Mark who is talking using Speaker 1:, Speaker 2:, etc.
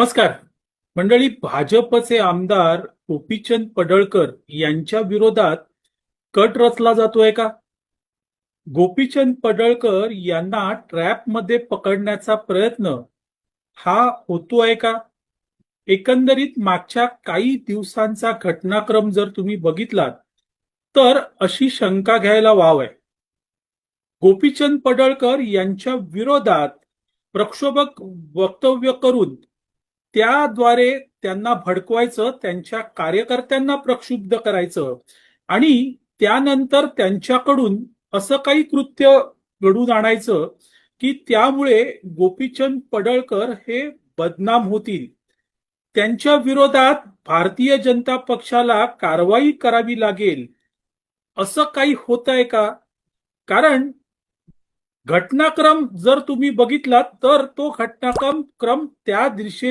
Speaker 1: नमस्कार. मंडळी भाजपचे आमदार गोपीचंद पडळकर यांच्या विरोधात कट रचला जातोय का? गोपीचंद पडळकर यांना ट्रॅपमध्ये पकडण्याचा प्रयत्न हा होतोय का? एकंदरीत मागच्या काही दिवसांचा घटनाक्रम जर तुम्ही बघितलात तर अशी शंका घ्यायला वाव आहे. गोपीचंद पडळकर यांच्या विरोधात प्रक्षोभक वक्तव्य करून त्याद्वारे त्यांना भडकवायचं त्यांच्या कार्यकर्त्यांना प्रक्षुब्ध करायचं आणि त्यानंतर त्यांच्याकडून असं काही कृत्य घडून आणायचं की त्यामुळे गोपीचंद पडळकर हे बदनाम होतील. त्यांच्या विरोधात भारतीय जनता पक्षाला कारवाई करावी लागेल. असं काही होत आहे का? कारण घटनाक्रम जर तुम्ही बघितलात तर तो घटनाक्रम क्रम त्या दिशेने